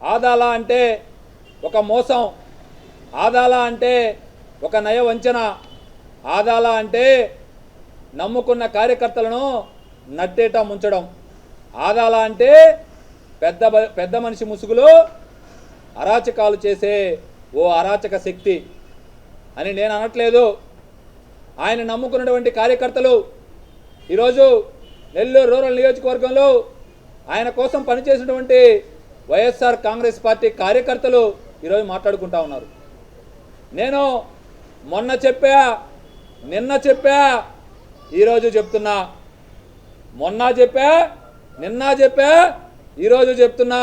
ఆదాల అంటే ఒక మోసం ఆదాల అంటే ఒక నయ వంచన ఆదాల అంటే నమ్ముకున్న కార్యకర్తలను నట్టేట ముంచడం ఆదాల అంటే పెద్ద పెద్ద మనిషి ముసుగులో అరాచకాలు చేసే ఓ అరాచక శక్తి అని నేను అనట్లేదు. ఆయన నమ్ముకున్నటువంటి కార్యకర్తలు ఈరోజు నెల్లూరు రూరల్ నియోజకవర్గంలో ఆయన కోసం పనిచేసినటువంటి వైఎస్ఆర్ కాంగ్రెస్ పార్టీ కార్యకర్తలు ఈరోజు మాట్లాడుకుంటా ఉన్నారు. నేను మొన్న చెప్పా నిన్న చెప్పా ఈరోజు చెప్తున్నా. మొన్న చెప్పా నిన్న చెప్పా ఈరోజు చెప్తున్నా.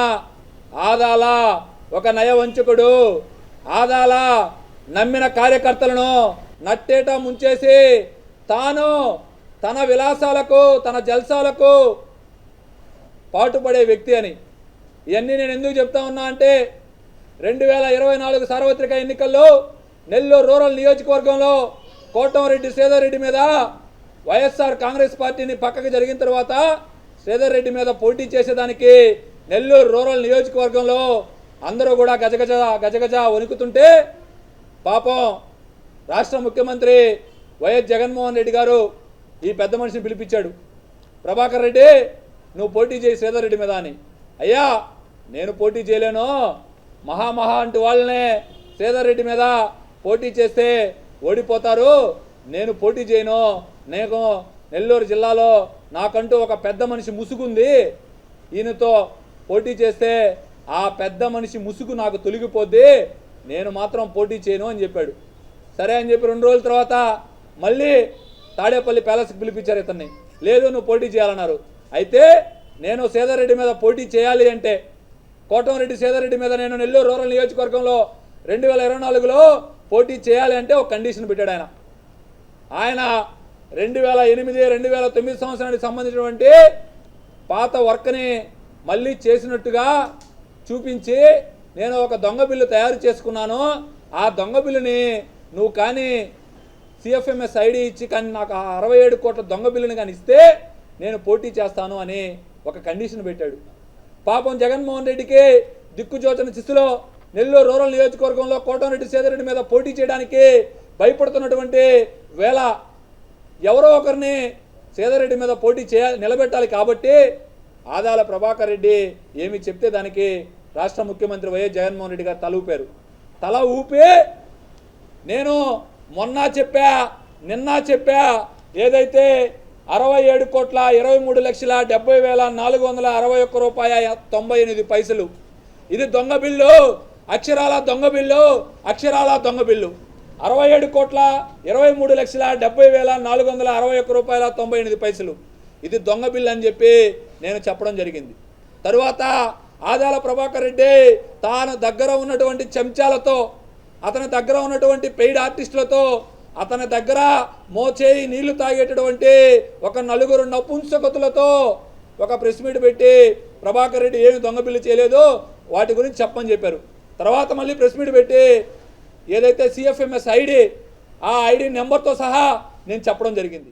ఆదాల ఒక నయవంచకుడు ఆదాల నమ్మిన కార్యకర్తలను నట్టేట ముంచేసి తాను తన విలాసాలకు తన జల్సాలకు పాటుపడే వ్యక్తి అని. ఇవన్నీ నేను ఎందుకు చెప్తా ఉన్నా అంటే రెండు వేల ఇరవై నాలుగు సార్వత్రిక ఎన్నికల్లో నెల్లూరు రూరల్ నియోజకవర్గంలో కోటంరెడ్డి శ్రీధర్రెడ్డి మీద వైఎస్ఆర్ కాంగ్రెస్ పార్టీని పక్కకు జరిగిన తర్వాత శ్రీధర్రెడ్డి మీద పోటీ చేసేదానికి నెల్లూరు రూరల్ నియోజకవర్గంలో అందరూ కూడా గజగజ గజగజ వణుకుతుంటే పాపం రాష్ట్ర ముఖ్యమంత్రి వైఎస్ జగన్మోహన్ రెడ్డి గారు ఈ పెద్ద మనిషిని పిలిపించాడు. ప్రభాకర్ రెడ్డి నువ్వు పోటీ చేయి శ్రీధర్ రెడ్డి మీద అని. అయ్యా నేను పోటీ చేయలేను. మహామహా అంటూ వాళ్ళనే శ్రీధర్రెడ్డి మీద పోటీ చేస్తే ఓడిపోతారు. నేను పోటీ చేయను. నేను నెల్లూరు జిల్లాలో నాకంటూ ఒక పెద్ద మనిషి ముసుగుంది. ఈయనతో పోటీ చేస్తే ఆ పెద్ద మనిషి ముసుగు నాకు తొలగిపోద్ది. నేను మాత్రం పోటీ చేయను అని చెప్పాడు. సరే అని చెప్పి రెండు రోజుల తర్వాత మళ్ళీ తాడేపల్లి ప్యాలెస్కి పిలిపించారు ఇతన్ని. లేదు నువ్వు పోటీ చేయాలన్నారు. అయితే నేను సేదరెడ్డి మీద పోటీ చేయాలి అంటే కోటమిరెడ్డి సేదరెడ్డి మీద నేను నెల్లూరు రూరల్ నియోజకవర్గంలో రెండు వేల ఇరవై నాలుగులో పోటీ చేయాలి అంటే ఒక కండిషన్ పెట్టాడు ఆయన. ఆయన రెండు వేల ఎనిమిది రెండు వేల తొమ్మిది సంవత్సరానికి సంబంధించినటువంటి పాత వర్క్ని మళ్ళీ చేసినట్టుగా చూపించి నేను ఒక దొంగ బిల్లు తయారు చేసుకున్నాను. ఆ దొంగ బిల్లుని నువ్వు కానీ సిఎఫ్ఎంఎస్ ఐడి ఇచ్చి కానీ నాకు అరవై ఏడు కోట్ల దొంగ బిల్లుని కానీ ఇస్తే నేను పోటీ చేస్తాను అని ఒక కండిషన్ పెట్టాడు. పాపం జగన్మోహన్ రెడ్డికి దిక్కుజోచన చిస్తులో నెల్లూరు రూరల్ నియోజకవర్గంలో కోటమిరెడ్డి సేదరెడ్డి మీద పోటీ చేయడానికి భయపడుతున్నటువంటి వేళ ఎవరో ఒకరిని సేదరెడ్డి మీద పోటీ చేయ నిలబెట్టాలి కాబట్టి ఆదాల ప్రభాకర్ రెడ్డి ఏమి చెప్తే దానికి రాష్ట్ర ముఖ్యమంత్రి వైఎస్ జగన్మోహన్ రెడ్డి గారు తల ఊపారు. తల ఊపి నేను మొన్న చెప్పా నిన్న చెప్పా ఏదైతే అరవై ఏడు కోట్ల ఇరవై మూడు లక్షల డెబ్బై వేల నాలుగు వందల అరవై ఒక్క రూపాయ తొంభై ఎనిమిది పైసలు. ఇది దొంగ బిల్లు. అక్షరాల దొంగ బిల్లు. అక్షరాల దొంగ బిల్లు. అరవై ఏడు కోట్ల ఇరవై మూడు లక్షల డెబ్బై వేల నాలుగు వందల అరవై ఒక్క రూపాయల తొంభై ఎనిమిది పైసలు. ఇది దొంగ బిల్లు అని చెప్పి నేను చెప్పడం జరిగింది. తరువాత ఆదాల ప్రభాకర్ రెడ్డి తాను దగ్గర ఉన్నటువంటి చెంచాలతో అతని దగ్గర ఉన్నటువంటి పెయిడ్ ఆర్టిస్టులతో అతని దగ్గర మోచేయి నీళ్ళు తాగేటటువంటి ఒక నలుగురు నపుంసకతులతో ఒక ప్రెస్ మీట్ పెట్టి ప్రభాకర్ రెడ్డి ఏమి దొంగ చేయలేదు చేయలేదో వాటి గురించి చెప్పని చెప్పారు. తర్వాత మళ్ళీ ప్రెస్ మీట్ పెట్టి ఏదైతే సిఎఫ్ఎంఎస్ ఐడి ఆ ఐడి నెంబర్తో సహా నేను చెప్పడం జరిగింది.